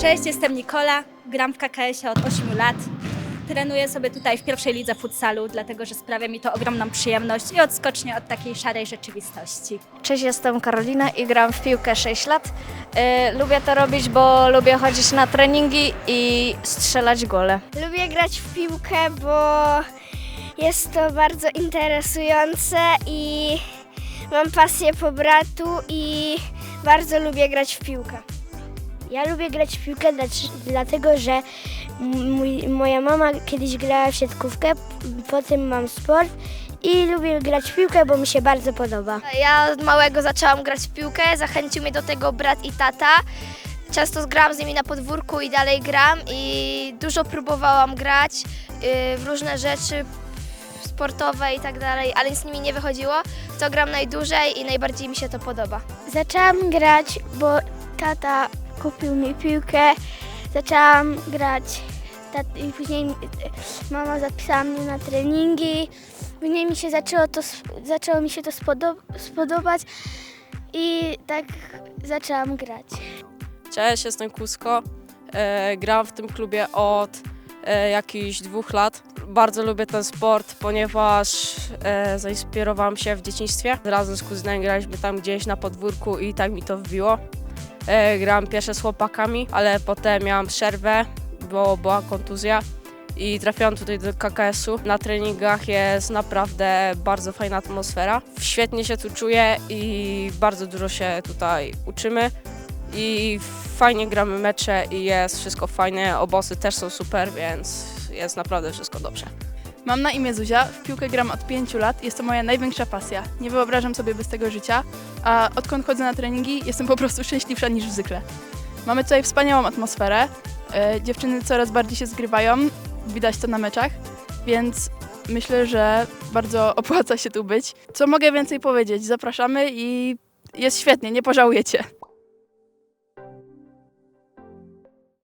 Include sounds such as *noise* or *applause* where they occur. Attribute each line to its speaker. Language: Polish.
Speaker 1: Cześć, jestem Nikola, gram w KKS-ie od 8 lat. Trenuję sobie tutaj w pierwszej lidze futsalu, dlatego że sprawia mi to ogromną przyjemność i odskocznie od takiej szarej rzeczywistości.
Speaker 2: Cześć, jestem Karolina i gram w piłkę 6 lat. Y, lubię to robić, bo lubię chodzić na treningi i strzelać gole.
Speaker 3: Lubię grać w piłkę, bo jest to bardzo interesujące i mam pasję po bratu i bardzo lubię grać w piłkę. Ja lubię grać w piłkę dlatego, że mój, moja mama kiedyś grała w siatkówkę, potem mam sport i lubię grać w piłkę, bo mi się bardzo podoba.
Speaker 4: Ja od małego zaczęłam grać w piłkę, zachęcił mnie do tego brat i tata. Często grałam z nimi na podwórku i dalej gram i dużo próbowałam grać yy, w różne rzeczy sportowe i tak dalej, ale nic z nimi nie wychodziło. To gram najdłużej i najbardziej mi się to podoba.
Speaker 3: Zaczęłam grać, bo tata kupił mi piłkę. Zaczęłam grać i później mama zapisała mnie na treningi. Później mi się zaczęło, to, zaczęło mi się to spodo- spodobać i tak zaczęłam grać.
Speaker 5: Cześć, jestem Kusko. E, gram w tym klubie od e, jakichś dwóch lat. Bardzo lubię ten sport, ponieważ e, zainspirowałam się w dzieciństwie. Razem z kuzynem graliśmy tam gdzieś na podwórku i tak mi to wbiło. E, grałem pierwsze z chłopakami, ale potem miałam przerwę, bo była kontuzja i trafiłam tutaj do KKS-u. Na treningach jest naprawdę bardzo fajna atmosfera. Świetnie się tu czuję i bardzo dużo się tutaj uczymy i fajnie gramy mecze i jest wszystko fajne, obosy też są super, więc jest naprawdę wszystko dobrze.
Speaker 6: Mam na imię Zuzia, w piłkę gram od 5 lat, jest to moja największa pasja. Nie wyobrażam sobie bez tego życia, a odkąd chodzę na treningi, jestem po prostu szczęśliwsza niż zwykle. Mamy tutaj wspaniałą atmosferę, e, dziewczyny coraz bardziej się zgrywają, widać to na meczach, więc myślę, że bardzo *laughs* opłaca się tu być. Co mogę więcej powiedzieć? Zapraszamy i jest świetnie, nie pożałujecie.